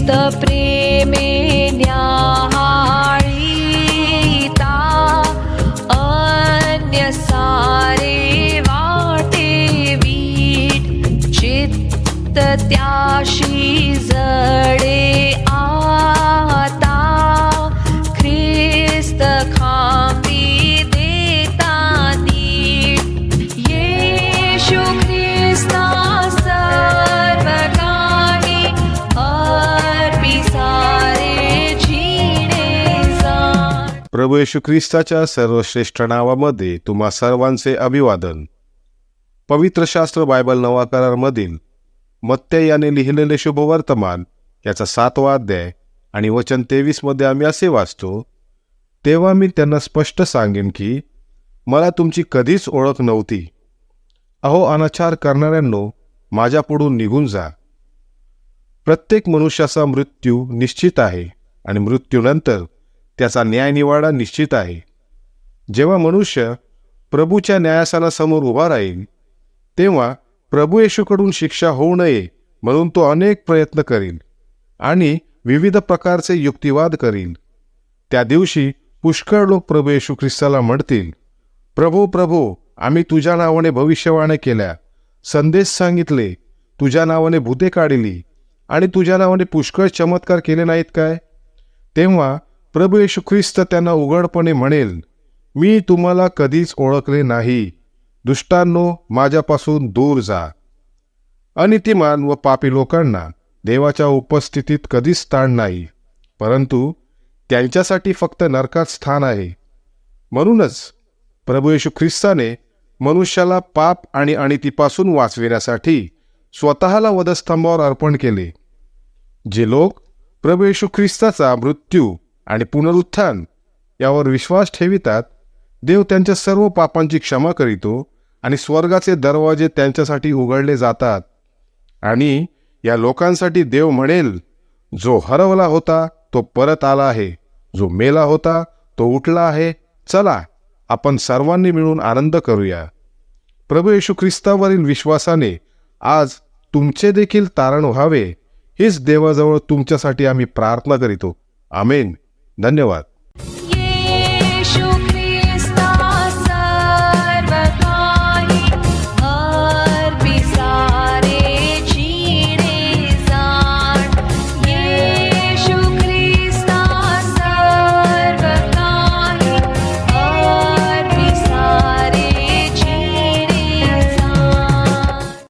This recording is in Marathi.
प्रेमेण्याहाीता अन्यसारे वाटेवीट् चित्तत्याशि ज प्रभू येशू ख्रिस्ताच्या सर्वश्रेष्ठ नावामध्ये तुम्हा सर्वांचे अभिवादन. पवित्र शास्त्र बायबल नवा करारमधील याने लिहिलेले शुभवर्तमान याचा सातवा अध्याय आणि वचन तेवीसमध्ये आम्ही असे वाचतो तेव्हा मी त्यांना स्पष्ट सांगेन की मला तुमची कधीच ओळख नव्हती. अहो अनाचार करणाऱ्यांनो माझ्यापुढून निघून जा. प्रत्येक मनुष्याचा मृत्यू निश्चित आहे आणि मृत्यूनंतर त्याचा न्यायनिवाडा निश्चित आहे. जेव्हा मनुष्य प्रभूच्या न्यायासनासमोर उभा राहील तेव्हा प्रभू येशूकडून शिक्षा होऊ नये म्हणून तो अनेक प्रयत्न करील आणि विविध प्रकारचे युक्तिवाद करील. त्या दिवशी पुष्कळ लोक प्रभू येशू ख्रिस्ताला म्हणतील प्रभू प्रभू आम्ही तुझ्या नावाने भविष्यवाणी केल्या. संदेश सांगितले तुझ्या नावाने भूते काढली आणि तुझ्या नावाने पुष्कळ चमत्कार केले नाहीत काय? तेव्हा प्रभू येशू ख्रिस्त त्यांना उघडपणे म्हणेल मी तुम्हाला कधीच ओळखले नाही. दुष्टांनो माझ्यापासून दूर जा. अनितिमान व पापी लोकांना देवाच्या उपस्थितीत कधीच स्थान नाही परंतु त्यांच्यासाठी फक्त नरकात स्थान आहे. म्हणूनच प्रभू येशू ख्रिस्ताने मनुष्याला पाप आणि अनितीपासून वाचविण्यासाठी स्वतःला वधस्तंभावर अर्पण केले. जे लोक प्रभू येशू ख्रिस्ताचा मृत्यू आणि पुनरुत्थान. यावर विश्वास ठेवितात देव त्यांच्या सर्व पापांची क्षमा करीतो आणि स्वर्गाचे दरवाजे त्यांच्यासाठी उघडले जातात. आणि या लोकांसाठी देव म्हणेल जो हरवला होता तो परत आला आहे. जो मेला होता तो उठला आहे. चला आपण सर्वांनी मिळून आनंद करूया. प्रभू येशू ख्रिस्तावरील विश्वासाने आज तुमचे देखील तारण व्हावे. हीच देवाजवळ तुमच्यासाठी आम्ही प्रार्थना करीतो. आमेन. धन्यवाद.